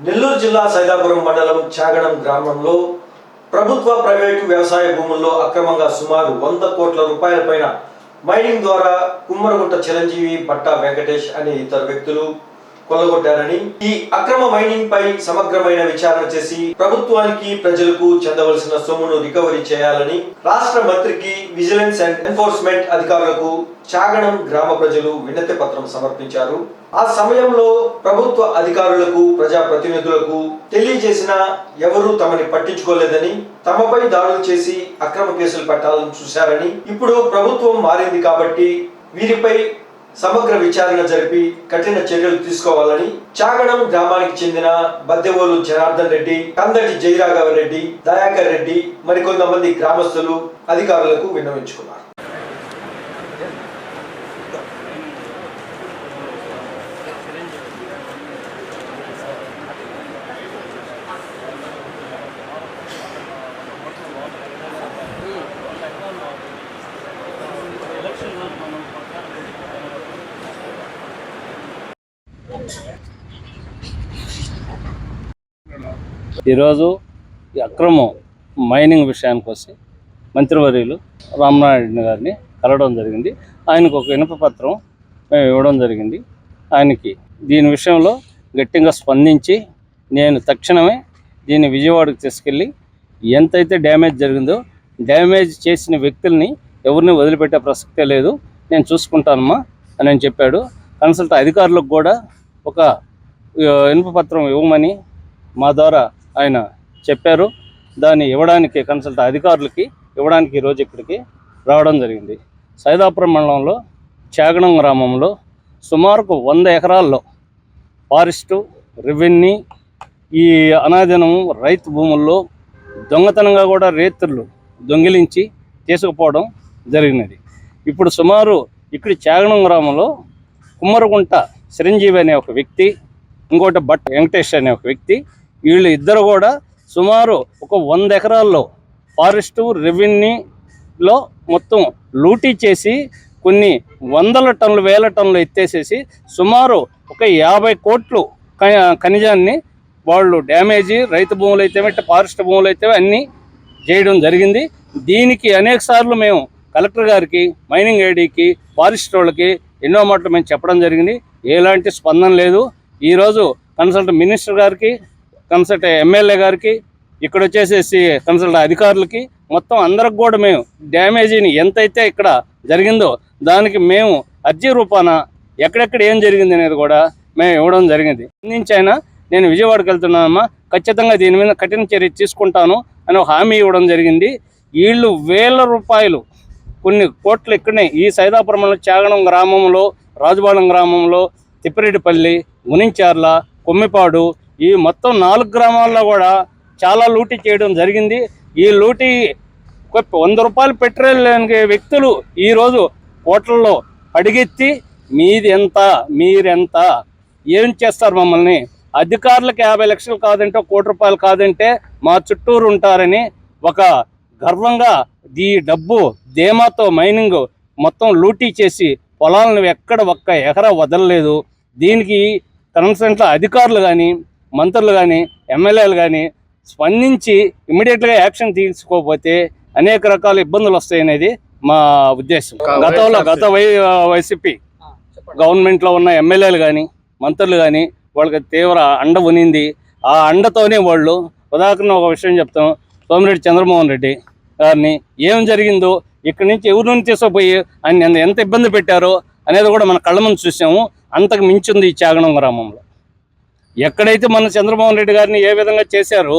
నెల్లూరు జిల్లా సైదాపురం మండలం చాగడం గ్రామంలో ప్రభుత్వ ప్రైవేటు వ్యవసాయ భూముల్లో అక్రమంగా సుమారు వంద కోట్ల రూపాయల పైన మైనింగ్ ద్వారా కుమ్మరగుంట చిరంజీవి బట్టా వెంకటేష్ అనే ఇద్దరు వ్యక్తులు కొల్లగొట్టారని ఈ అక్రమ మైనింగ్ పై సమగ్రమైన విచారణ చేసి ప్రభుత్వానికి ప్రజలకు చెందవలసిన సొమ్మును రికవరీ చేయాలని రాష్ట్ర మంత్రికి విజిలెన్స్ అండ్ ఎన్ఫోర్స్మెంట్ అధికారులకు చాగణం గ్రామ ప్రజలు వినతి పత్రం సమర్పించారు. ఆ సమయంలో ప్రభుత్వ అధికారులకు ప్రజా ప్రతినిధులకు తెలియజేసిన ఎవరూ తమని పట్టించుకోలేదని తమపై దాడులు చేసి అక్రమ కేసులు పెట్టాలని చూశారని ఇప్పుడు ప్రభుత్వం మారింది కాబట్టి వీరిపై సమగ్ర విచారణ జరిపి కఠిన చర్యలు తీసుకోవాలని చాగడం గ్రామానికి చెందిన బద్దెవోలు జనార్దన్ రెడ్డి కందటి జయరాఘవ రెడ్డి దయాకర్ రెడ్డి మరికొంతమంది గ్రామస్తులు అధికారులకు విన్నవించుకున్నారు. ఈరోజు ఈ అక్రమం మైనింగ్ విషయానికి వచ్చి మంత్రివర్యులు రామనారాయణ గారిని కలవడం జరిగింది. ఆయనకు ఒక ఇనుప పత్రం మేము ఇవ్వడం జరిగింది. ఆయనకి దీని విషయంలో గట్టిగా స్పందించి నేను తక్షణమే దీన్ని విజయవాడకు తీసుకెళ్ళి ఎంతైతే డ్యామేజ్ జరిగిందో డ్యామేజ్ చేసిన వ్యక్తుల్ని ఎవరిని వదిలిపెట్టే ప్రసక్తే లేదు. నేను చూసుకుంటానమ్మా అని చెప్పాడు. కన్సల్ట్ అధికారులకు కూడా ఒక ఇనుప పత్రం ఇవ్వమని మా ద్వారా ఆయన చెప్పారు. దాన్ని ఇవ్వడానికి కన్సల్ట్ అధికారులకి ఇవ్వడానికి ఈరోజు ఇక్కడికి రావడం జరిగింది. సైదాపురం మండలంలో చాగణం గ్రామంలో సుమారుకు వంద ఎకరాల్లో ఫారెస్టు రెవెన్యూ ఈ అనాదినం రైతు భూముల్లో దొంగతనంగా కూడా రైతులు దొంగిలించి తీసుకుపోవడం జరిగినది. ఇప్పుడు సుమారు ఇక్కడ చాగణం గ్రామంలో కుమ్మరగుంట చిరంజీవి అనే ఒక వ్యక్తి ఇంకోటి భట్ వెంకటేష్ అనే ఒక వ్యక్తి వీళ్ళు ఇద్దరు కూడా సుమారు ఒక వంద ఎకరాల్లో ఫారెస్ట్ రెవెన్యూలో మొత్తం లూటీ చేసి కొన్ని వందల టన్నులు వేల టన్నులు ఎత్తేసేసి సుమారు ఒక యాభై కోట్లు ఖనిజాన్ని వాళ్ళు డ్యామేజీ రైతు భూములు అయితే ఫారెస్ట్ భూములు అయితే అన్నీ చేయడం జరిగింది. దీనికి అనేక సార్లు మేము కలెక్టర్ గారికి మైనింగ్ ఐడికి ఫారెస్ట్ వాళ్ళకి ఎన్నో మాటలు మేము చెప్పడం జరిగింది. ఎలాంటి స్పందన లేదు. ఈరోజు కన్సల్ట్ మినిస్టర్ గారికి కన్సల్ట్ ఎమ్మెల్యే గారికి ఇక్కడ వచ్చేసేసి కన్సల్ట్ అధికారులకి మొత్తం అందరికి కూడా మేము డ్యామేజీని ఎంతైతే ఇక్కడ జరిగిందో దానికి మేము అర్జీ రూపాన ఎక్కడెక్కడ ఏం జరిగింది అనేది కూడా మేము ఇవ్వడం జరిగింది. నుంచి అయినా నేను విజయవాడకి వెళ్తున్నానమ్మా ఖచ్చితంగా దీని మీద కఠిన చర్య తీసుకుంటాను అని ఒక హామీ ఇవ్వడం జరిగింది. వీళ్ళు వేల రూపాయలు కొన్ని కోట్లు ఇక్కడనే ఈ సైదాపురంలో చాగణం గ్రామంలో రాజుబాళం గ్రామంలో తిప్పిరెడ్డిపల్లి గునించార్ల కొమ్మిపాడు ఈ మొత్తం నాలుగు గ్రామాల్లో కూడా చాలా లూటీ చేయడం జరిగింది. ఈ లూటీ వంద రూపాయలు పెట్రోల్ లేని వ్యక్తులు ఈరోజు కోట్లలో అడిగెత్తి మీది ఎంత మీరెంత? ఏం చేస్తారు మమ్మల్ని? అధికారులకు యాభై లక్షలు కాదంటే కోటి రూపాయలు కాదంటే మా చుట్టూరు ఉంటారని ఒక గర్వంగా ఈ డబ్బు ధీమాతో మైనింగ్ మొత్తం లూటీ చేసి పొలాలను ఎక్కడ ఒక్క ఎకరా వదలలేదు. దీనికి కన్సల్ట్ అధికారులు కానీ మంత్రులు కానీ ఎమ్మెల్యేలు కానీ స్పందించి ఇమ్మీడియట్గా యాక్షన్ తీసుకోకపోతే అనేక రకాల ఇబ్బందులు వస్తాయనేది మా ఉద్దేశం. గతంలో గత వై వైసీపీ గవర్నమెంట్లో ఉన్న ఎమ్మెల్యేలు కానీ మంత్రులు కానీ వాళ్ళకి తీవ్ర అండ ఉనింది. ఆ అండతోనే వాళ్ళు ఉదాహరణ ఒక విషయం చెప్తాం. సోమిరెడ్డి చంద్రమోహన్ రెడ్డి గారిని ఏం జరిగిందో ఇక్కడి నుంచి ఎవరి నుంచి తీసుకుపోయి ఆయన ఎంత ఇబ్బంది పెట్టారో అనేది కూడా మన కళ్ళ ముందు చూసాము. అంతకు మించింది ఈ చాగణం గ్రామంలో. ఎక్కడైతే మన చంద్రబాబు రెడ్డి గారిని ఏ విధంగా చేశారో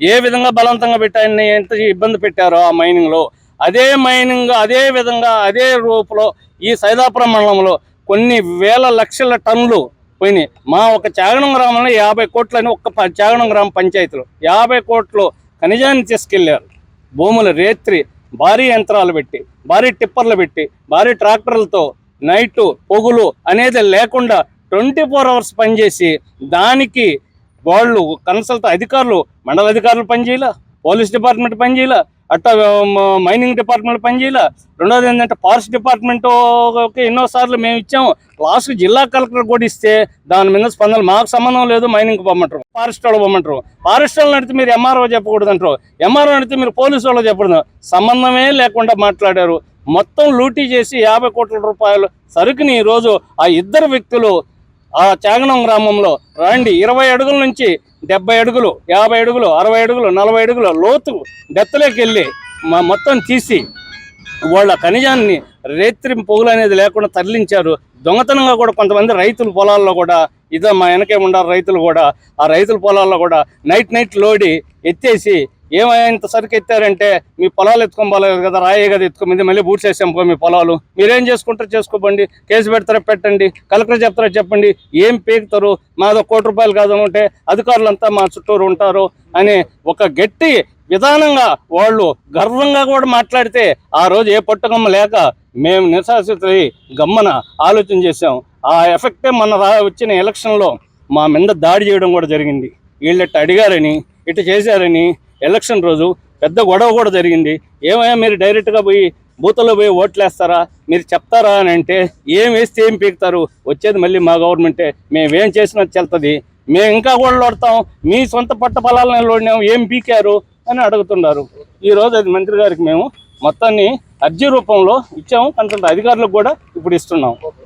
ఏ విధంగా బలవంతంగా పెట్టాయని ఎంత ఇబ్బంది పెట్టారో ఆ మైనింగ్లో అదే మైనింగ్ అదే విధంగా అదే రూపులో ఈ సైదాపురం మండలంలో కొన్ని వేల లక్షల టన్నులు పోయినాయి. మా ఒక చాగణం గ్రామంలో యాభై కోట్లని ఒక్క ప- చాగణం గ్రామ పంచాయతీలో యాభై కోట్లు ఖనిజాన్ని తీసుకెళ్ళారు. భూములు రేత్రి భారీ యంత్రాలు పెట్టి భారీ టిప్పర్లు పెట్టి భారీ ట్రాక్టర్లతో నైట్ పొగులు అనేది లేకుండా ట్వంటీ ఫోర్ అవర్స్ పనిచేసి దానికి వాళ్ళు కన్సల్ట్ అధికారులు మండల అధికారులు పనిచేయాల పోలీస్ డిపార్ట్మెంట్ పనిచేయాల అట్ట మైనింగ్ డిపార్ట్మెంట్ పనిచేయాల. రెండోది ఏంటంటే ఫారెస్ట్ డిపార్ట్మెంట్ ఎన్నోసార్లు మేము ఇచ్చాము. లాస్ట్ జిల్లా కలెక్టర్ కూడా ఇస్తే దాని మీద స్పందన మాకు సంబంధం లేదు మైనింగ్ పొమ్మంటారు ఫారెస్ట్ వాళ్ళు పొమ్మంటారు ఫారెస్ట్ వాళ్ళని నడితే మీరు ఎంఆర్ఓ చెప్పకూడదు అంటారు ఎంఆర్ఓ అడిగితే మీరు పోలీసు వాళ్ళు చెప్పకూడదు. సంబంధమే లేకుండా మాట్లాడారు. మొత్తం లూటీ చేసి యాభై కోట్ల రూపాయలు సరుకుని ఈరోజు ఆ ఇద్దరు వ్యక్తులు ఆ చాగనం గ్రామంలో. రండి ఇరవై అడుగుల నుంచి డెబ్బై అడుగులు యాభై అడుగులు అరవై అడుగులు నలభై అడుగులు లోతు డెత్తలోకి వెళ్ళి మా మొత్తం తీసి వాళ్ళ ఖనిజాన్ని రేత్రి పొగులు అనేది లేకుండా తరలించారు. దొంగతనంగా కూడా కొంతమంది రైతుల పొలాల్లో కూడా ఇదో మా వెనకే ఉండారు రైతులు కూడా ఆ రైతుల పొలాల్లో కూడా నైట్ నైట్ లోడి ఎత్తేసి ఏమైనా సరికి ఎత్తారంటే? మీ పొలాలు ఎత్తుకోబోలేదు కదా రాయే కదా ఎత్తుకోమింది మళ్ళీ బూట్ చేసాం పో మీ పొలాలు. మీరేం చేసుకుంటారో చేసుకోబండి కేసు పెడతారో పెట్టండి కలెక్టర్ చెప్తారో చెప్పండి ఏం పీకుతారు? మాదో కోటి రూపాయలు కాదు అంటే అధికారులంతా మా చుట్టూరు ఉంటారు అని ఒక గట్టి విధానంగా వాళ్ళు గర్వంగా కూడా మాట్లాడితే ఆ రోజు ఏ పట్టుకమ్మ లేక మేము నిశాసితులై గమ్మన ఆలోచన చేసాం ఆ ఎఫెక్టే మన రా వచ్చిన ఎలక్షన్లో మా మీద దాడి చేయడం కూడా జరిగింది. వీళ్ళు ఇట్ట అడిగారని ఇటు చేశారని ఎలక్షన్ రోజు పెద్ద గొడవ కూడా జరిగింది. ఏమయ్యా మీరు డైరెక్ట్గా పోయి బూతుల్లో పోయి ఓట్లేస్తారా? మీరు చెప్తారా అని అంటే ఏం వేస్తే ఏం పీకుతారు? వచ్చేది మళ్ళీ మా గవర్నమెంటే మేమేం చేసినా చెల్తుంది. మేము ఇంకా కూడా లోడతాం మీ సొంత పట్ట పొలాలను లోడినాం. ఏం పీకారు? అని అడుగుతున్నారు. ఈ రోజు అది మంత్రి గారికి మేము మొత్తాన్ని అర్జీ రూపంలో ఇచ్చాము. కనుక అధికారులకు కూడా ఇప్పుడు ఇస్తున్నాం.